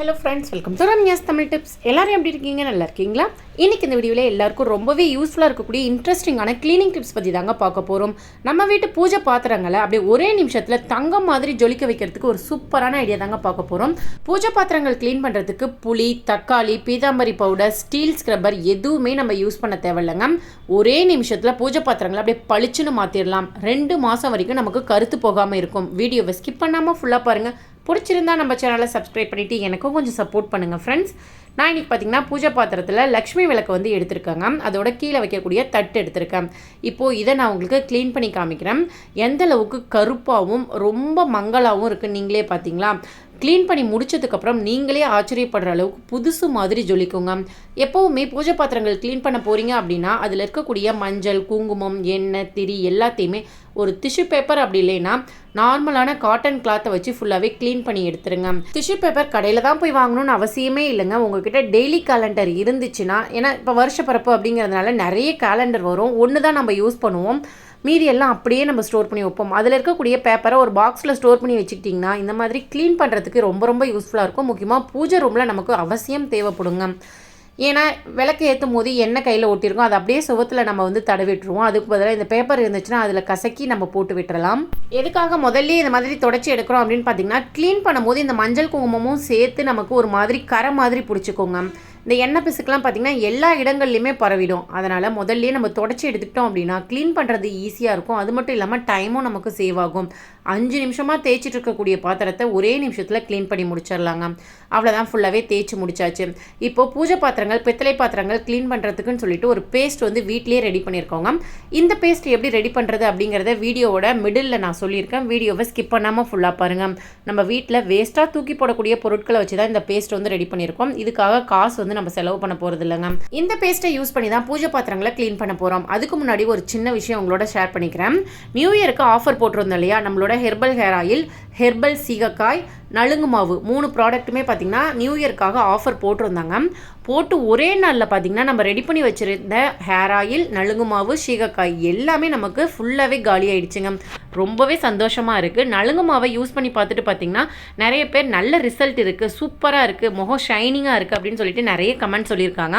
Hello friends welcome to Ramya's Tamil tips எல்லாரும் எப்படி இருக்கீங்க? நல்லா இருக்கீங்களா? இன்னைக்கு இந்த வீடியோவில் எல்லாருக்கும் ரொம்பவே யூஸ்ஃபுல்லாக இருக்கக்கூடிய இன்ட்ரெஸ்டிங்கான க்ளீனிங் டிப்ஸ் பற்றி தாங்க பார்க்க போகிறோம் நம்ம வீட்டு பூஜை பாத்திரங்களை அப்படியே ஒரே நிமிஷத்தில் தங்கம் மாதிரி ஜொலிக்க வைக்கிறதுக்கு ஒரு சூப்பரான ஐடியா தாங்க பார்க்க போகிறோம் பூஜை பாத்திரங்கள் க்ளீன் பண்ணுறதுக்கு புளி தக்காளி பீதாம்பரி பவுடர் ஸ்டீல் ஸ்க்ரப்பர் எதுவுமே நம்ம யூஸ் பண்ண தேவையில்லைங்க. ஒரே நிமிஷத்தில் பூஜை பாத்திரங்களை அப்படியே பளிச்சுன்னு மாற்றிடலாம் ரெண்டு மாதம் வரைக்கும் நமக்கு கருத்து போகாமல் இருக்கும். வீடியோவை ஸ்கிப் பண்ணாமல் ஃபுல்லாக பாருங்கள் பிடிச்சிருந்தா நம்ம சேனலை சப்ஸ்கிரைப் பண்ணிவிட்டு எனக்கும் கொஞ்சம் சப்போர்ட் பண்ணுங்கள் ஃப்ரெண்ட்ஸ் நான் இன்றைக்கி பார்த்தீங்கன்னா பூஜை பாத்திரத்தில் லக்ஷ்மி விளக்கு வந்து எடுத்திருக்காங்க. அதோட கீழே வைக்கக்கூடிய தட்டு எடுத்திருக்கேன். இப்போது இதை நான் உங்களுக்கு க்ளீன் பண்ணி காமிக்கிறேன். எந்த அளவுக்கு கருப்பாகவும் ரொம்ப மங்கலாகவும் இருக்குது நீங்களே பார்த்தீங்களா க்ளீன் பண்ணி முடிச்சதுக்கப்புறம் நீங்களே ஆச்சரியப்படுற அளவுக்கு புதுசு மாதிரி ஜொலிக்குங்க. எப்போவுமே பூஜை பாத்திரங்கள் க்ளீன் பண்ண போகிறீங்க அப்படின்னா அதில் இருக்கக்கூடிய மஞ்சள் குங்குமம் எண்ணெய் திரி எல்லாத்தையுமே ஒரு டிஷ்யூ பேப்பர் அப்படி இல்லைன்னா நார்மலான காட்டன் கிளாத்தை வச்சு ஃபுல்லாகவே க்ளீன் பண்ணி எடுத்துருங்க. டிஷ்யூ பேப்பர் கடையில் தான் போய் வாங்கணும்னு அவசியமே இல்லைங்க. உங்ககிட்ட டெய்லி கேலண்டர் இருந்துச்சுன்னா ஏன்னா இப்போ வருஷப்பிறப்பு அப்படிங்கிறதுனால நிறைய கேலண்டர் வரும். ஒன்று தான் நம்ம யூஸ் பண்ணுவோம். மீதி எல்லாம் அப்படியே நம்ம ஸ்டோர் பண்ணி வைப்போம். அதில் இருக்கக்கூடிய பேப்பரை ஒரு பாக்ஸில் ஸ்டோர் பண்ணி வச்சுக்கிட்டிங்கன்னா இந்த மாதிரி க்ளீன் பண்ணுறதுக்கு ரொம்ப ரொம்ப யூஸ்ஃபுல்லாக இருக்கும். முக்கியமாக பூஜை ரூமில் நமக்கு அவசியம் தேவைப்படுங்க. ஏன்னா விளக்கு ஏற்றும் போது எண்ணெய் கையில் ஒட்டியிருக்கோம். அதை அப்படியே சுவத்தில் நம்ம வந்து தடவிட்டுருவோம். அதுக்கு பதிலாக இந்த பேப்பர் இருந்துச்சுன்னா அதில் கசக்கி நம்ம போட்டு விட்டுறலாம். எதுக்காக முதல்ல இந்த மாதிரி தொடச்சி எடுக்கிறோம் அப்படின்னு பார்த்தீங்கன்னா க்ளீன் பண்ணும்போது இந்த மஞ்சள் குங்குமமும் சேர்த்து நமக்கு ஒரு மாதிரி கரை மாதிரி பிடிச்சிக்கோங்க. இந்த எண்ணெய் பிசுக்கெலாம் பார்த்திங்கன்னா எல்லா இடங்கள்லையுமே பரவிடும். அதனால் முதல்லையே நம்ம தொடச்சி எடுத்துக்கிட்டோம் அப்படின்னா க்ளீன் பண்ணுறது ஈஸியாக இருக்கும். அது மட்டும் இல்லாமல் டைமும் நமக்கு சேவ் ஆகும். அஞ்சு நிமிஷமாக தேய்ச்சிட்டு இருக்கக்கூடிய பாத்திரத்தை ஒரே நிமிஷத்தில் க்ளீன் பண்ணி முடிச்சிடலாங்க. அவ்வளோதான் ஃபுல்லாகவே தேய்ச்சி முடிச்சாச்சு. இப்போ பூஜை பாத்திரங்கள் பித்தளை பாத்திரங்கள் க்ளீன் பண்ணுறதுக்குன்னு சொல்லிட்டு ஒரு பேஸ்ட் வந்து வீட்லேயே ரெடி பண்ணியிருக்கோங்க. இந்த பேஸ்ட் எப்படி ரெடி பண்ணுறது அப்படிங்கிறத வீடியோவோட மிடில் நான் சொல்லியிருக்கேன். வீடியோவை ஸ்கிப் பண்ணாமல் ஃபுல்லாக பாருங்கள் நம்ம வீட்டில் வேஸ்ட்டாக தூக்கி போடக்கூடிய பொருட்களை வச்சு தான் இந்த பேஸ்ட் வந்து ரெடி பண்ணியிருக்கோம். இதுக்காக காசு வந்து நம்ம செலவு பண்ண போகிறது இல்லைங்க. இந்த பேஸ்ட்டை யூஸ் பண்ணி தான் பூஜை பாத்திரங்களை க்ளீன் பண்ண போகிறோம் அதுக்கு முன்னாடி ஒரு சின்ன விஷயம் உங்களோட ஷேர் பண்ணிக்கிறேன். நியூ இயருக்கு ஆஃபர் போட்டிருந்தோம் இல்லையா? நம்மளோட ஹெர்பல் ஹேர் ஆயில் ஹெர்பல் சீகக்காய் நலுங்கு மாவு மூணு ப்ராடக்ட்டுமே பார்த்திங்கன்னா நியூ இயர்க்காக ஆஃபர் போட்டிருந்தாங்க. போட்டு ஒரே நாளில் பார்த்திங்கன்னா நம்ம ரெடி பண்ணி வச்சுருந்த ஹேர் ஆயில் நலுங்கு மாவு சீகக்காய் எல்லாமே நமக்கு ஃபுல்லாகவே காலி ஆயிடுச்சுங்க. ரொம்பவே சந்தோஷமாக இருக்குது நலுங்கு மாவை யூஸ் பண்ணி பார்த்துட்டு பார்த்திங்கன்னா நிறைய பேர் நல்ல ரிசல்ட் இருக்குது சூப்பராக இருக்குது முகம் ஷைனிங்காக இருக்குது அப்படின்னு சொல்லிட்டு நிறைய கமெண்ட் சொல்லியிருக்காங்க.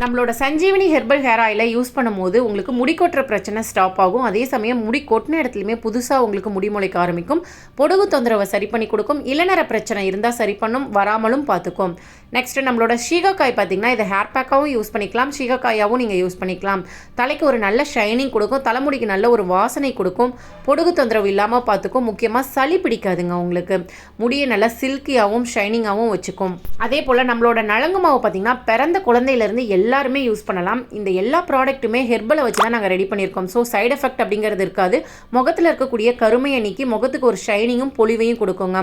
நம்மளோட சஞ்சீவினி ஹெர்பல் ஹேர் ஆயிலை யூஸ் பண்ணும்போது உங்களுக்கு முடி கொட்டுற பிரச்சனை ஸ்டாப் ஆகும். அதே சமயம் முடி கொட்டின இடத்துலையுமே புதுசாக உங்களுக்கு முடி முளைக்க ஆரம்பிக்கும். பொடுகு தொந்தரவை சரி பண்ணி கொடுக்கும். இளநர பிரச்சனை இருந்தால் சரி பண்ணும். வராமலும் பார்த்துக்கும். நெக்ஸ்ட்டு நம்மளோட ஷீகக்காய் பார்த்திங்கன்னா இதை ஹேர் பேக்காகவும் யூஸ் பண்ணிக்கலாம். ஷீகக்காயாகவும் நீங்கள் யூஸ் பண்ணிக்கலாம். தலைக்கு ஒரு நல்ல ஷைனிங் கொடுக்கும். தலைமுடிக்கு நல்ல ஒரு வாசனை கொடுக்கும். பொடுகு தொந்தரவு இல்லாமல் பார்த்துக்கும். முக்கியமாக சளி பிடிக்காதுங்க உங்களுக்கு. முடியை நல்லா சில்கியாகவும் ஷைனிங்காகவும் வச்சுக்கும். அதே போல் நம்மளோட நலங்கு மாவு பார்த்திங்கன்னா பிறந்த குழந்தையிலேருந்து எல்லா எல்லாருமே யூஸ் பண்ணலாம். இந்த எல்லா ப்ராடக்ட்டுமே ஹெர்பலை வச்சு தான் நாங்கள் ரெடி பண்ணியிருக்கோம். ஸோ சைடு எஃபெக்ட் அப்படிங்கிறது இருக்காது. முகத்தில் இருக்கக்கூடிய கருமையை நீக்கி முகத்துக்கு ஒரு ஷைனிங்கும் பொலிவையும் கொடுக்குங்க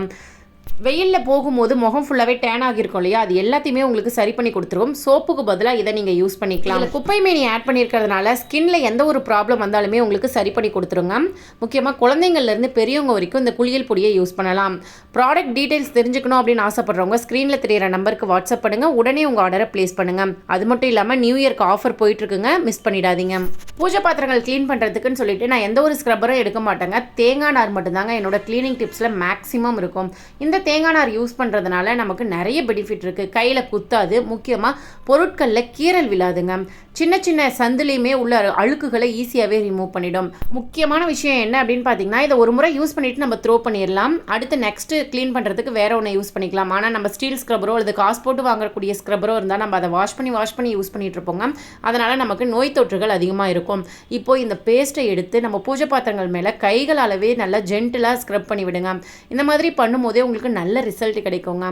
வெயிலில் போகும்போது முகம் ஃபுல்லாகவே டேன் ஆகியிருக்கும் இல்லையா? அது எல்லாத்தையுமே உங்களுக்கு சரி பண்ணி கொடுத்துருவோம் சோப்புக்கு பதிலாக இதை நீங்கள் யூஸ் பண்ணிக்கலாம். குப்பை மேனி ஆட் பண்ணியிருக்கிறதுனால ஸ்கின்ல எந்த ஒரு ப்ராப்ளம் வந்தாலுமே உங்களுக்கு சரி பண்ணி கொடுத்துருங்க முக்கியமாக குழந்தைங்கள்லேருந்து பெரியவங்க வரைக்கும் இந்த குளியல் பொடியை யூஸ் பண்ணலாம். ப்ராடக்ட் டீட்டெயில்ஸ் தெரிஞ்சுக்கணும் அப்படின்னு ஆசைப்படுறவங்க ஸ்க்ரீனில் தெரியிற நம்பருக்கு வாட்ஸ்அப் பண்ணுங்கள் உடனே உங்கள் ஆர்டரை ப்ளேஸ் பண்ணுங்கள் அது மட்டும் இல்லாமல் நியூ இயர்க்கு ஆஃபர் போயிட்டுருக்குங்க. மிஸ் பண்ணிடாதீங்க பூஜை பாத்திரங்கள் க்ளீன் பண்ணுறதுக்குன்னு சொல்லிட்டு நான் எந்த ஒரு ஸ்க்ரப்பரும் எடுக்க மாட்டேங்க. தேங்காய் நார் மட்டும்தாங்க என்னோட க்ளீனிங் டிப்ஸில் மேக்ஸிமம் இருக்கும். இந்த தேங்காய் நார் யூஸ் பண்ணுறதுனால நமக்கு நிறைய பெனிஃபிட் இருக்குது கையில் குத்தாது. முக்கியமாக பொருட்களில் கீறல் விழாதுங்க. சின்ன சின்ன சந்துலேயுமே உள்ள அழுக்குகளை ஈஸியாகவே ரிமூவ் பண்ணிடும். முக்கியமான விஷயம் என்ன அப்படின்னு பார்த்தீங்கன்னா இதை ஒரு முறை யூஸ் பண்ணிவிட்டு நம்ம த்ரோ பண்ணிடலாம். அடுத்து நெக்ஸ்ட்டு க்ளீன் பண்ணுறதுக்கு வேற ஒன்று யூஸ் பண்ணிக்கலாம். ஆனால் நம்ம ஸ்டீல் ஸ்க்ரப்பரோ அல்லது காசு போட்டு வாங்கக்கூடிய ஸ்க்ரப்பரோ இருந்தால் நம்ம அதை வாஷ் பண்ணி வாஷ் பண்ணி யூஸ் பண்ணிட்டு இருப்போங்க. அதனால் நமக்கு நோய் தொற்றுகள் அதிகமாக இருக்கும். இப்போது இந்த பேஸ்ட்டை எடுத்து நம்ம பூஜை பாத்திரங்கள் மேலே கைகளாலவே நல்லா ஜென்டிலாக ஸ்க்ரப் பண்ணி விடுங்க. இந்த மாதிரி பண்ணும்போதே உங்களுக்கு நல்ல ரிசல்ட் கிடைக்குங்க.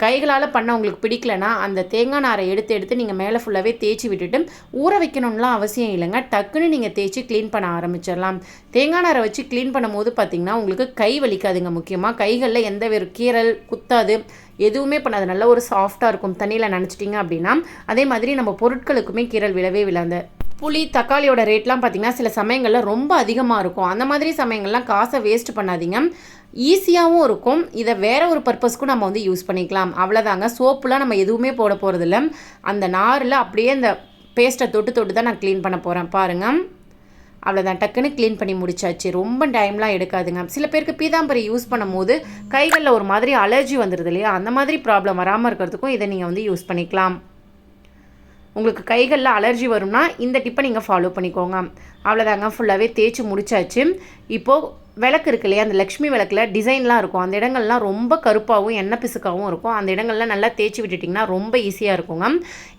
கைகளால் பண்ண உங்களுக்கு பிடிக்கலனா அந்த தேங்காய் நாரை எடுத்து எடுத்து நீங்கள் மேலே ஃபுல்லாகவே தேய்ச்சி விட்டுட்டு ஊற வைக்கணும்லாம் அவசியம் இல்லைங்க. டக்குன்னு நீங்கள் தேய்ச்சி க்ளீன் பண்ண ஆரம்பிச்சிடலாம். தேங்காய் நாரை வச்சு க்ளீன் பண்ணும்போது பார்த்தீங்கன்னா உங்களுக்கு கை வலிக்காதுங்க முக்கியமாக கைகளில் எந்த ஒரு கீரல் குத்தாது எதுவுமே பண்ணாது. நல்ல ஒரு சாஃப்டாக இருக்கும். தண்ணியில் நினச்சிட்டிங்க அப்படின்னா அதே மாதிரி நம்ம பொருட்களுக்குமே கீரல் விழவே விழாந்த புளி தக்காளியோட ரேட்லாம் பார்த்திங்கன்னா சில சமயங்களில் ரொம்ப அதிகமாக இருக்கும். அந்த மாதிரி சமயங்கள்லாம் காசை வேஸ்ட் பண்ணாதீங்க. ஈஸியாகவும் இருக்கும். இதை வேற ஒரு பர்பஸ்க்கும் நம்ம வந்து யூஸ் பண்ணிக்கலாம். அவ்வளோதாங்க சோப்புலாம் நம்ம எதுவுமே போட போகிறதில்ல அந்த நாரில் அப்படியே அந்த பேஸ்ட்டை தொட்டு தொட்டு தான் நான் க்ளீன் பண்ண போகிறேன் பாருங்கள் அவ்வளோதான் டக்குன்னு க்ளீன் பண்ணி முடிச்சாச்சு. ரொம்ப டைம்லாம் எடுக்காதுங்க. சில பேருக்கு பீதாம்பரி யூஸ் பண்ணும்போது கைகளில் ஒரு மாதிரி அலர்ஜி வந்துடுது இல்லையா? அந்த மாதிரி ப்ராப்ளம் வராமல் இருக்கிறதுக்கும் இதை நீங்கள் வந்து யூஸ் பண்ணிக்கலாம். உங்களுக்கு கைகளில் அலர்ஜி வரும்னா இந்த டிப்பை நீங்கள் ஃபாலோ பண்ணிக்கோங்க. அவ்வளோதாங்க ஃபுல்லாகவே தேய்ச்சி முடிச்சாச்சு. இப்போது விளக்கு இருக்கு இல்லையா? அந்த லக்ஷ்மி விளக்கில் டிசைன்லாம் இருக்கும். அந்த இடங்கள்லாம் ரொம்ப கருப்பாகவும் எண்ணெய் பிசுக்காகவும் இருக்கும். அந்த இடங்கள்லாம் நல்லா தேய்ச்சி விட்டுட்டிங்கன்னா ரொம்ப ஈஸியாக இருக்குங்க.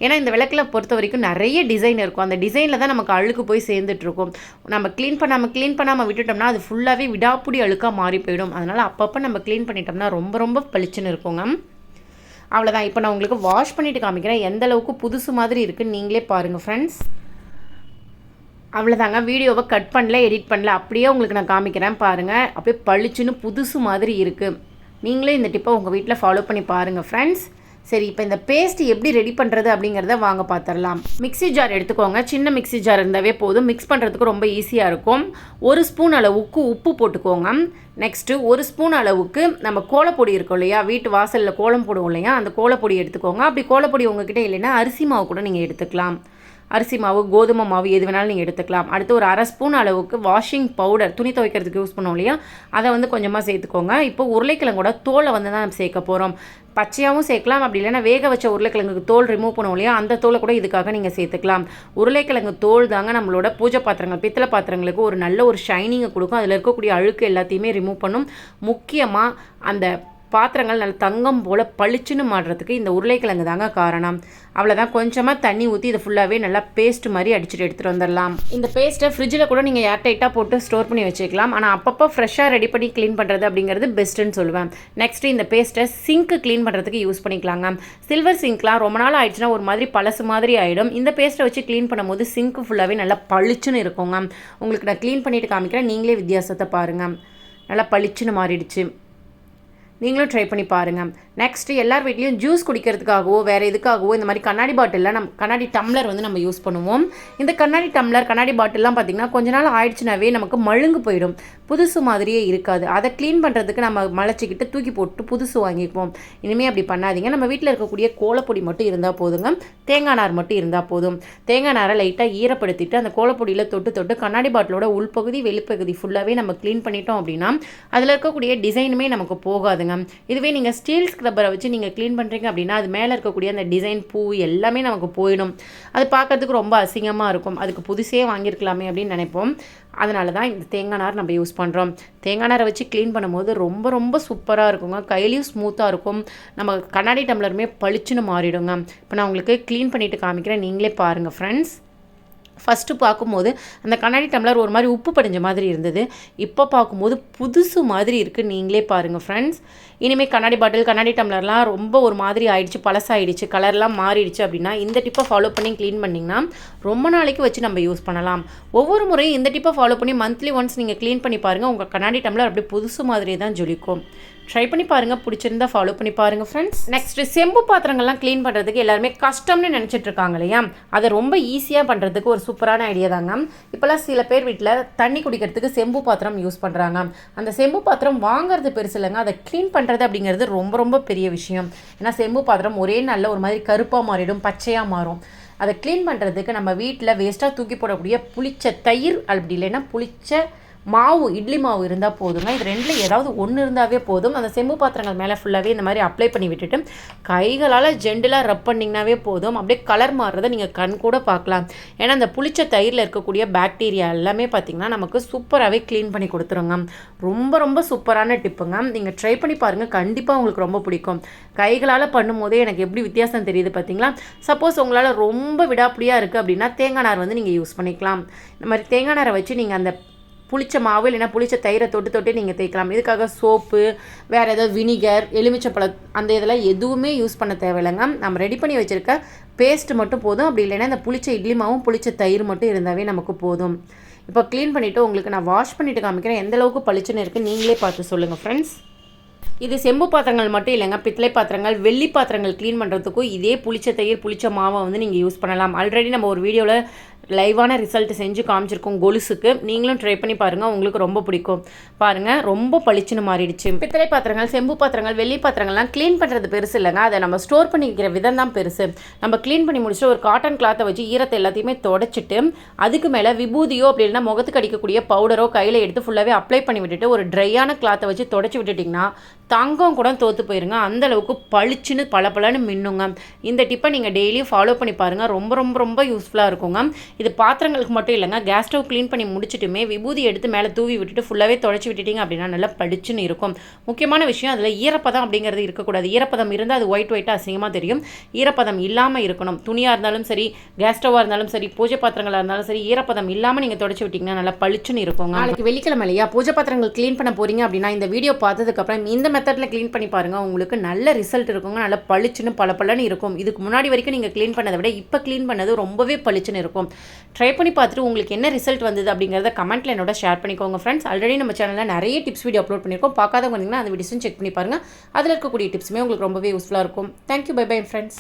ஏன்னா இந்த விளக்கில் பொறுத்த வரைக்கும் நிறைய டிசைன் இருக்கும். அந்த டிசைனில் தான் நமக்கு அழுக்கு போய் சேர்ந்துட்ருக்கும் நம்ம க்ளீன் பண்ணாமல் க்ளீன் பண்ணாமல் விட்டுட்டோம்னா அது ஃபுல்லாகவே விடாப்புடி அழுக்காக மாறி போயிடும். அதனால் அப்பப்போ நம்ம க்ளீன் பண்ணிட்டோம்னா ரொம்ப ரொம்ப பளிச்சுன்னு இருக்குங்க. அவ்வளோதான் இப்போ நான் உங்களுக்கு வாஷ் பண்ணிவிட்டு காமிக்கிறேன். எந்த அளவுக்கு புதுசு மாதிரி இருக்குன்னு நீங்களே பாருங்கள் ஃப்ரெண்ட்ஸ் அவ்வளோதாங்க வீடியோவை கட் பண்ணல எடிட் பண்ணல. அப்படியே உங்களுக்கு நான் காமிக்கிறேன் பாருங்கள் அப்படியே பளிச்சுன்னு புதுசு மாதிரி இருக்குது நீங்களே இந்த டிப்பை உங்கள் வீட்டில் ஃபாலோ பண்ணி பாருங்கள் ஃப்ரெண்ட்ஸ் சரி இப்போ இந்த பேஸ்ட் எப்படி ரெடி பண்ணுறது அப்படிங்கிறத வாங்க பார்த்துடலாம் மிக்ஸி ஜார் எடுத்துக்கோங்க. சின்ன மிக்ஸி ஜார் இருந்தாவே போதும். மிக்ஸ் பண்ணுறதுக்கு ரொம்ப ஈஸியாக இருக்கும். ஒரு ஸ்பூன் அளவுக்கு உப்பு போட்டுக்கோங்க. நெக்ஸ்ட்டு ஒரு ஸ்பூன் அளவுக்கு நம்ம கோலப்பொடி இருக்கும் இல்லையா? வீட்டு வாசலில் கோலம் போடுவோம் இல்லையா? அந்த கோலப்பொடி எடுத்துக்கோங்க. அப்படி கோலப்பொடி உங்ககிட்ட இல்லைன்னா அரிசி மாவு கூட நீங்கள் எடுத்துக்கலாம். அரிசி மாவு கோதுமை மாவு எது வேணாலும் நீங்கள் எடுத்துக்கலாம். அடுத்து ஒரு அரை ஸ்பூன் அளவுக்கு வாஷிங் பவுடர் துணி துவைக்கிறதுக்கு யூஸ் பண்ணோம் இல்லையா? அதை வந்து கொஞ்சமாக சேர்த்துக்கோங்க. இப்போ உருளைக்கிழங்கோட தோலை வந்து தான் சேர்க்க போகிறோம் பச்சையாகவும் சேர்க்கலாம். அப்படி இல்லைன்னா வேக வச்ச உருளைக்கிழங்குக்கு தோல் ரிமூவ் பண்ணுவோம் இல்லையா? அந்த தோலை கூட இதுக்காக நீங்கள் சேர்த்துக்கலாம். உருளைக்கிழங்கு தோல் தாங்க நம்மளோட பூஜை பாத்திரங்கள் பித்தளை பாத்திரங்களுக்கு ஒரு நல்ல ஒரு ஷைனிங்கை கொடுக்கும். அதில் இருக்கக்கூடிய அழுக்கு எல்லாத்தையுமே ரிமூவ் பண்ணும். முக்கியமாக அந்த பாத்திரங்கள் நல்ல தங்கம் போல் பளிச்சுன்னு மாடுறதுக்கு இந்த உருளைக்கிழங்கு தாங்க காரணம். அவ்வளோதான் கொஞ்சமாக தண்ணி ஊற்றி இதை ஃபுல்லாகவே நல்லா பேஸ்ட் மாதிரி அடிச்சுட்டு எடுத்துகிட்டு வந்துடலாம். இந்த பேஸ்ட்டை ஃப்ரிட்ஜில் கூட நீங்கள் ஏர்டைட்டாக போட்டு ஸ்டோர் பண்ணி வச்சுக்கலாம். ஆனால் அப்பப்போ ஃப்ரெஷ்ஷாக ரெடி பண்ணி க்ளீன் பண்ணுறது அப்படிங்கிறது பெஸ்ட்டுன்னு சொல்லுவேன். நெக்ஸ்ட்டு இந்த பேஸ்ட்டை சிங்க்கு க்ளீன் பண்ணுறதுக்கு யூஸ் பண்ணிக்கலாங்க. சில்வர் சிங்க்லாம் ரொம்ப நாள் ஆயிடுச்சுன்னா ஒரு மாதிரி பழசு மாதிரி ஆகிடும் இந்த பேஸ்ட்டை வச்சு க்ளீன் பண்ணும்போது சிங்க்கு ஃபுல்லாகவே நல்லா பளிச்சுன்னு இருக்குங்க. உங்களுக்கு நான் க்ளீன் பண்ணிவிட்டு காமிக்கிறேன். நீங்களே வித்தியாசத்தை பாருங்கள் நல்லா பளிச்சுன்னு மாறிடுச்சு. நீங்களும் ட்ரை பண்ணி பாருங்கள் நெக்ஸ்ட்டு எல்லார் வீட்லேயும் ஜூஸ் குடிக்கிறதுக்காகவோ வேறு எதுக்காகவோ இந்த மாதிரி கண்ணாடி பாட்டிலில் நம்ம கண்ணாடி டம்ளர் வந்து நம்ம யூஸ் பண்ணுவோம். இந்த கண்ணாடி டம்ளர் கண்ணாடி பாட்டிலெலாம் பார்த்திங்கன்னா கொஞ்ச நாள் ஆயிடுச்சுனாவே நமக்கு மழுங்கு போயிடும். புதுசு மாதிரியே இருக்காது. அதை க்ளீன் பண்ணுறதுக்கு நம்ம மலைச்சிக்கிட்டு தூக்கி போட்டு புதுசு வாங்கிக்குவோம். இனிமேல் அப்படி பண்ணாதீங்க. நம்ம வீட்டில் இருக்கக்கூடிய கோலப்பொடி மட்டும் இருந்தால் போதுங்க. தேங்காய் நார் மட்டும் இருந்தால் போதும். தேங்காய் நாரை லைட்டாக ஈரப்படுத்திட்டு அந்த கோலப்பொடியில் தொட்டு தொட்டு கண்ணாடி பாட்டிலோட உள்பகுதி வெளிப்பகுதி ஃபுல்லாகவே நம்ம க்ளீன் பண்ணிட்டோம் அப்படின்னா அதில் இருக்கக்கூடிய டிசைனுமே நமக்கு போகாதுங்க. இதுவே நீங்கள் ஸ்டீல் ரப்பரை வச்சு நீங்கள் க்ளீன் பண்ணுறீங்க அப்படின்னா அது மேலே இருக்கக்கூடிய அந்த டிசைன் பூ எல்லாமே நமக்கு போயிடும். அது பார்க்கறதுக்கு ரொம்ப அசிங்கமாக இருக்கும். அதுக்கு புதுசே வாங்கியிருக்கலாமே அப்படின்னு நினைப்போம். அதனால தான் இந்த தேங்காய் நார் நம்ம யூஸ் பண்ணுறோம் தேங்காய் நாரை வச்சு க்ளீன் பண்ணும்போது ரொம்ப ரொம்ப சூப்பராக இருக்குங்க. கையிலையும் ஸ்மூத்தாக இருக்கும். நம்ம கண்ணாடி டம்ளருமே பளிச்சுன்னு மாறிடுங்க. இப்போ நான் உங்களுக்கு க்ளீன் பண்ணிவிட்டு காமிக்கிறேன். நீங்களே பாருங்கள் ஃப்ரெண்ட்ஸ் ஃபஸ்ட்டு பார்க்கும்போது அந்த கண்ணாடி டம்ளர் ஒரு மாதிரி உப்பு படிஞ்ச மாதிரி இருந்தது. இப்போ பார்க்கும்போது புதுசு மாதிரி இருக்குது நீங்களே பாருங்கள் ஃப்ரெண்ட்ஸ் இனிமேல் கண்ணாடி பாட்டில் கண்ணாடி டம்ளர்லாம் ரொம்ப ஒரு மாதிரி ஆயிடுச்சு பழசாயிடுச்சு கலர்லாம் மாறிடுச்சு அப்படின்னா இந்த டிப்பை ஃபாலோ பண்ணி க்ளீன் பண்ணிங்கன்னா ரொம்ப நாளைக்கு வச்சு நம்ம யூஸ் பண்ணலாம். ஒவ்வொரு முறையும் இந்த டிப்பை ஃபாலோ பண்ணி மந்த்லி ஒன்ஸ் நீங்கள் க்ளீன் பண்ணி பாருங்கள் உங்கள் கண்ணாடி டம்ளர் அப்படியே புதுசு மாதிரியே தான் ஜொலிக்கும். ட்ரை பண்ணி பாருங்கள் பிடிச்சிருந்தா ஃபாலோ பண்ணி பாருங்கள் ஃப்ரெண்ட்ஸ் நெக்ஸ்ட்டு செம்பு பாத்திரங்கள்லாம் க்ளீன் பண்ணுறதுக்கு எல்லாருமே கஷ்டம்னு நினச்சிட்டு இருக்காங்க இல்லையா? அதை ரொம்ப ஈஸியாக பண்ணுறதுக்கு ஒரு சூப்பரான ஐடியா தாங்க. இப்போல்லாம் சில பேர் வீட்டில் தண்ணி குடிக்கிறதுக்கு செம்பு பாத்திரம் யூஸ் பண்ணுறாங்க அந்த செம்பு பாத்திரம் வாங்குறது பெருசு இல்லைங்க. அதை க்ளீன் பண்ணுறது அப்படிங்கிறது ரொம்ப ரொம்ப பெரிய விஷயம். ஏன்னா செம்பு பாத்திரம் ஒரே நல்ல ஒரு மாதிரி கருப்பாக மாறிடும் பச்சையாக மாறும். அதை க்ளீன் பண்ணுறதுக்கு நம்ம வீட்டில் வேஸ்ட்டாக தூக்கி போடக்கூடிய புளிச்ச தயிர் அப்படி இல்லைன்னா புளிச்ச மாவு இட்லி மாவு இருந்தால் போதுங்க. இது ரெண்டில் ஏதாவது ஒன்று இருந்தாவே போதும். அந்த செம்பு பாத்திரங்கள் மேலே ஃபுல்லாகவே இந்த மாதிரி அப்ளை பண்ணி விட்டுட்டு கைகளால் ஜெண்டிலாக ரப் பண்ணிங்கனாவே போதும். அப்படியே கலர் மாறுறதை நீங்கள் கண் கூட பார்க்கலாம். ஏன்னா அந்த புளிச்ச தயிரில் இருக்கக்கூடிய பாக்டீரியா எல்லாமே பார்த்திங்கன்னா நமக்கு சூப்பராகவே க்ளீன் பண்ணி கொடுத்துருங்க. ரொம்ப ரொம்ப சூப்பரான டிப்புங்க நீங்கள் ட்ரை பண்ணி பாருங்கள் கண்டிப்பாக உங்களுக்கு ரொம்ப பிடிக்கும். கைகளால் பண்ணும்போதே எனக்கு எப்படி வித்தியாசம் தெரியுது பார்த்தீங்களா சப்போஸ் உங்களால் ரொம்ப விடாப்பிடியாக இருக்குது அப்படின்னா தேங்காய் நார் வந்து நீங்கள் யூஸ் பண்ணிக்கலாம். இந்த மாதிரி தேங்காய் நாரை வச்சு நீங்கள் அந்த புளிச்ச மாவு இல்லைன்னா புளிச்ச தயிரை தொட்டு தொட்டு நீங்கள் தேய்க்கலாம். இதுக்காக சோப்பு வேறு ஏதாவது வினிகர் எலுமிச்சப்பழ அந்த இதெல்லாம் எதுவுமே யூஸ் பண்ண தேவையில்லைங்க. நம்ம ரெடி பண்ணி வச்சுருக்க பேஸ்ட் மட்டும் போதும். அப்படி இல்லைன்னா இந்த புளிச்ச இட்லி மாவும் புளிச்ச தயிர் மட்டும் இருந்தாவே நமக்கு போதும். இப்போ க்ளீன் பண்ணிவிட்டு உங்களுக்கு நான் வாஷ் பண்ணிவிட்டு காமிக்கிறேன். எந்த அளவுக்கு பளிச்சுன்னு இருக்குது நீங்களே பார்த்து சொல்லுங்கள் ஃப்ரெண்ட்ஸ் இது செம்பு பாத்திரங்கள் மட்டும் இல்லைங்க. பித்தளை பாத்திரங்கள் வெள்ளி பாத்திரங்கள் க்ளீன் பண்ணுறதுக்கும் இதே புளிச்ச தயிர் புளிச்ச மாவை வந்து நீங்கள் யூஸ் பண்ணலாம். ஆல்ரெடி நம்ம ஒரு வீடியோவில் லைவான ரிசல்ட் செஞ்சு காமிச்சிருக்கோம் கொலுசுக்கு நீங்களும் ட்ரை பண்ணி பாருங்கள் உங்களுக்கு ரொம்ப பிடிக்கும். பாருங்கள் ரொம்ப பளிச்சுன்னு மாறிடுச்சு. பித்தளை பாத்திரங்கள் செம்பு பாத்திரங்கள் வெள்ளி பாத்திரங்கள்லாம் க்ளீன் பண்ணுறது பெருசு இல்லைங்க. அதை நம்ம ஸ்டோர் பண்ணிக்கிற விதம் தான் பெருசு. நம்ம க்ளீன் பண்ணி முடிச்சுட்டு ஒரு காட்டன் கிளாத்தை வச்சு ஈரத்தை எல்லாத்தையுமே தொடச்சிட்டு அதுக்கு மேலே விபூதியோ அப்படி இல்லைன்னா முகத்துக்கு அடிக்கக்கூடிய பவுடரோ கையில் எடுத்து ஃபுல்லாகவே அப்ளை பண்ணி விட்டுட்டு ஒரு ட்ரையான கிளாத்தை வச்சு தொடச்சி விட்டுட்டிங்கன்னா தங்கம் கூட தோற்று போயிருங்க. அந்த அளவுக்கு பளிச்சுன்னு பளபளன்னு மின்னுங்க. இந்த டிப்பை நீங்கள் டெய்லியும் ஃபாலோ பண்ணி பாருங்கள் ரொம்ப ரொம்ப ரொம்ப யூஸ்ஃபுல்லாக இருக்குங்க. இது பாத்திரங்களுக்கு மட்டும் இல்லைங்க. கேஸ் ஸ்டவ் க்ளீன் பண்ணி முடிச்சிட்டுமே விபூதி எடுத்து மேலே தூவி விட்டுட்டு ஃபுல்லாகவே தொடச்சி விட்டுட்டீங்க அப்படின்னா நல்லா பளிச்சுன்னு இருக்கும். முக்கியமான விஷயம் அதில் ஈரப்பதம் அப்படிங்கிறது இருக்கக்கூடாது. ஈரப்பதம் இருந்தால் அது ஒயிட் ஒயிட்டாக அசிங்கமாக தெரியும். ஈரப்பதம் இல்லாமல் இருக்கணும். துணியாக இருந்தாலும் சரி கேஸ் ஸ்டவ்வாக இருந்தாலும் சரி பூஜை பாத்திரங்களாக இருந்தாலும் சரி ஈரப்பதம் இல்லாமல் நீங்கள் தொடச்சி விட்டிங்கன்னா நல்லா பளிச்சுன்னு இருக்கும் நாளைக்கு வெள்ளிக்கிழமை இல்லையா பூஜை பாத்திரங்கள் க்ளீன் பண்ண போறீங்க அப்படின்னா இந்த வீடியோ பார்த்ததுக்கப்புறம் இந்த மெத்தடில் க்ளீன் பண்ணி பாருங்கள் உங்களுக்கு நல்ல ரிசல்ட் இருக்குங்க. நல்லா பளிச்சுன்னு பளபளன்னு இருக்கும். இதுக்கு முன்னாடி வரைக்கும் நீங்கள் க்ளீன் பண்ணதை விட இப்போ க்ளீன் பண்ணது ரொம்பவே பளிச்சுன்னு இருக்கும். ட்ரை பண்ணி பார்த்துட்டு உங்களுக்கு என்ன ரிசல்ட் வந்தது அப்படிங்கிறத கமெண்ட்டில் என்னோட ஷேர் பண்ணிக்கோங்க ஃப்ரெண்ட்ஸ் ஆல்ரெடி நம்ம சேனலில் நிறைய டிப்ஸ் வீடியோ அப்லோட் பண்ணியிருக்கோம். பார்க்காதவங்க வந்தீங்கன்னா அந்த வீடியோஸும் செக் பண்ணி பாருங்கள் அதில் இருக்கக்கூடிய டிப்ஸுமே உங்களுக்கு ரொம்பவே யூஸ்ஃபுல்லாக இருக்கும். Thank you bye bye friends